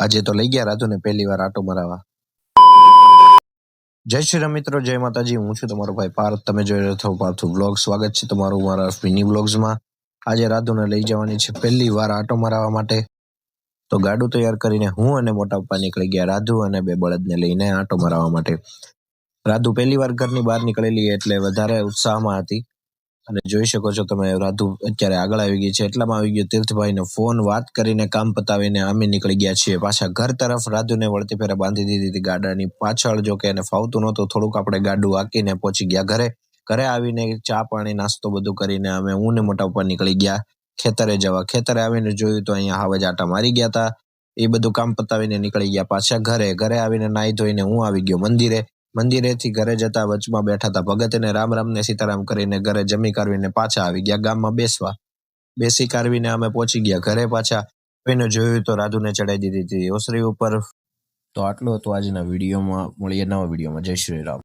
આજે તો લઈ ગયા રાજુને પહેલી વાર આટો મરાવા. જય શ્રી રામ મિત્રો, જય માતાજી. હું છું તમારો ભાઈ પાર્થ. તમે જોઈ રહ્યો છો પાર્થુ બ્લોગ સ્વાગત છે તમારું મારા મિની બ્લોગ્સમાં આજે રાધુને લઈ જવાની છે પહેલી વાર આટો મરાવા માટે. તો ગાડું તૈયાર કરીને હું અને મોટા પપ્પા નીકળી ગયા રાધુ અને બે બળદને લઈને આટો મરાવા માટે. રાધુ પહેલી વાર ઘરની બહાર નીકળેલી એટલે વધારે ઉત્સાહમાં હતી. અને જોઈ શકો છો તમે, રાધુ અત્યારે આગળ આવી ગઈ છે, એટલામાં આવી ગયો તીર્થભાઈને ફોન વાત કરીને કામ પતાવીને અમે નીકળી ગયા છીએ પાછા ઘર તરફ. રાધુને વળતી ફેરે બાંધી દીધી હતી ગાડાની પાછળ, જો કે એને ફાવતું નહોતું. થોડુંક આપણે ગાડું આકીને પહોંચી ગયા ઘરે. ઘરે આવીને ચા પાણી, નાસ્તો બધું કરીને અમે હું ને મોટા ઉપર નીકળી ગયા. ખેતરે જવા. ખેતરે આવીને જોયું તો અહીંયા હાવજ આટા મારી ગયા હતા એ બધું કામ પતાવીને નીકળી ગયા પાછા ઘરે. ઘરે આવીને નાહી ધોઈને હું આવી ગયો મંદિરે. મંદિરેથી ઘરે જતા વચમાં બેઠા હતા. ભગતને રામ રામ ને સીતારામ કરીને ઘરે જમી કરવીને પાછા આવી ગયા ગામમાં બેસવા. બેસી કરવીને અમે પહોંચી ગયા. ઘરે પાછા એને જોયું તો રાધુને ચડાઈ દીધી હતી. ઓસરી ઉપર તો આટલું હતું આજના વિડીયોમાં. મળીએ નવા વિડીયોમાં. જય શ્રી રામ.